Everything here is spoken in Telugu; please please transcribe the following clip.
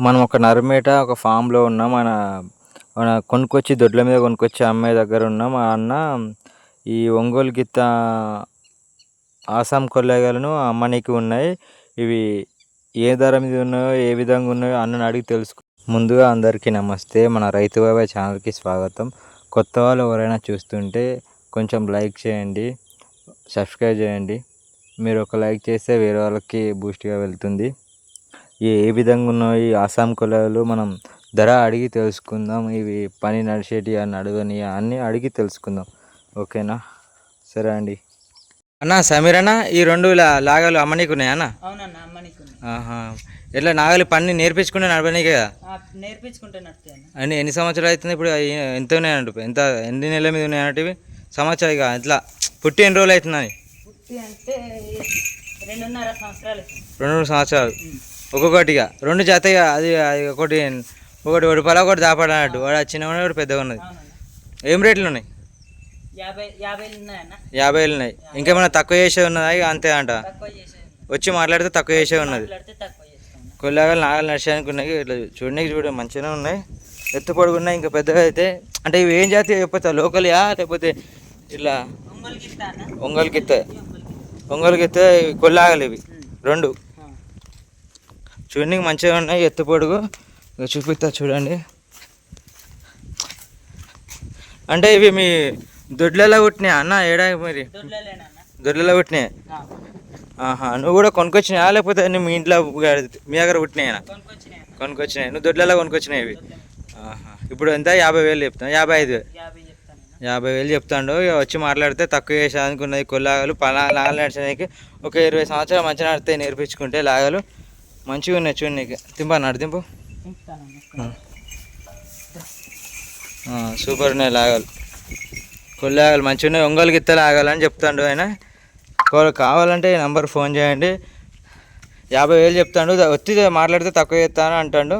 మనం ఒక నరమేట ఒక ఫామ్లో ఉన్నాం. మన మన కొనుక్కొచ్చి దొడ్ల మీద కొనుక్కొచ్చి అమ్మాయి దగ్గర ఉన్నాం. ఆ అన్న ఈ ఒంగోలు గిత్త ఆసాం కొల్లేగలను అమ్మనీకి ఉన్నాయి. ఇవి ఏ ధర మీద ఉన్నాయో ఏ విధంగా ఉన్నాయో అన్నని అడిగి తెలుసుకో. ముందుగా అందరికీ నమస్తే. మన రైతు బాబాయ్ ఛానల్కి స్వాగతం. కొత్త వాళ్ళు ఎవరైనా చూస్తుంటే కొంచెం లైక్ చేయండి సబ్స్క్రైబ్ చేయండి. మీరు ఒక లైక్ చేస్తే వేరే వాళ్ళకి బూస్ట్గా వెళ్తుంది. ఏ విధంగా ఉన్నాయో? ఆసాం కొలాలు మనం ధర అడిగి తెలుసుకుందాం. ఇవి పని నడిచేటి నడవని అన్నీ అడిగి తెలుసుకుందాం. ఓకేనా? సరే అండి. అన్న సమీర్ అన్న ఈ రెండు ఇలా లాగాలు అమ్మనీకి ఉన్నాయా అన్న? ఎట్లా నాగలి పని నేర్పించుకుంటే నడవనీకే కదా? అన్న. ఎన్ని సంవత్సరాలు అవుతుంది ఇప్పుడు? ఎంత ఉన్నాయంట ఎంత ఎన్ని నెలల మీద ఉన్నాయంటే ఇవి? సంవత్సరాలు ఇక ఇట్లా పుట్టి ఎన్ని రోజులు అంటే రెండున్నర సంవత్సరాలు ఒక్కొక్కటిగా. రెండు జతగా అది అది ఒకటి ఒకటి ఒకటి పొల ఒకటి దాపాడు అన్నట్టు వాడు ఉన్నది ఒకటి పెద్దగా ఉన్నది. ఏం రేట్లు ఉన్నాయి? యాభై వేలు ఉన్నాయి. ఇంకేమైనా తక్కువ చేసే ఉన్నదా? అంతే అంట. వచ్చి మాట్లాడితే తక్కువ చేసే ఉన్నది. కొల్లాగలు నాగలు నడిచడానికి ఉన్నాయి. ఇట్లా చూడడానికి చూడ మంచిగానే ఉన్నాయి. ఎత్తు పొడుగు ఉన్నాయి. ఇంకా పెద్దగా అయితే అంటే ఇవి ఏం జాతి లేకపోతే లోకల్యా? లేకపోతే ఇట్లా ఒంగోలు గిత్త అన్న. ఒంగోలు గిత్తే? ఒంగోలు గిత్త. ఒంగోలు గిత్తే కొల్లాగలు ఇవి. రెండు. ఆ. చూడడానికి మంచిగా ఉన్నాయి. ఎత్తు పొడుగు. చూపిస్తా చూడండి. అంటే ఇవి మీ దొడ్లలో పుట్టినాయి అన్న ఏడా మరి? దొడ్లలో పుట్టినాయి ఆహా నువ్వు కూడా కొనుక్కొచ్చినాయా? లేకపోతే మీ ఇంట్లో మీ దగ్గర పుట్టినాయా కొనుక్కొచ్చినాయి? నువ్వు దొడ్లలో కొనుక్కొచ్చినాయి ఇవి? ఆహా. ఇప్పుడు ఎంత? యాభై వేలు చెప్తాను యాభై ఐదు యాభై వేలు చెప్తాడు. ఇక వచ్చి మాట్లాడితే తక్కువ చేసేదానికి ఉన్నది కొల్లాగలు పలా లాగలు నడిచడానికి ఒక ఇరవై సంవత్సరాలు మంచిగా నడితే నేర్పించుకుంటే లాగలు. మంచిగా ఉన్నాయి చూడు నీకు. తింపా నడిదింపు సూపర్ ఉన్నాయి లాగలు. ఆగాలి మంచిగా ఉన్నాయి. ఒంగోలు గిత్త లాగాలని చెప్తాడు ఆయన. కావాలంటే ఈ నెంబర్ ఫోన్ చేయండి. యాభై వేలు చెప్తాడు. వచ్చి మాట్లాడితే తక్కువ చేస్తాను అంటాడు.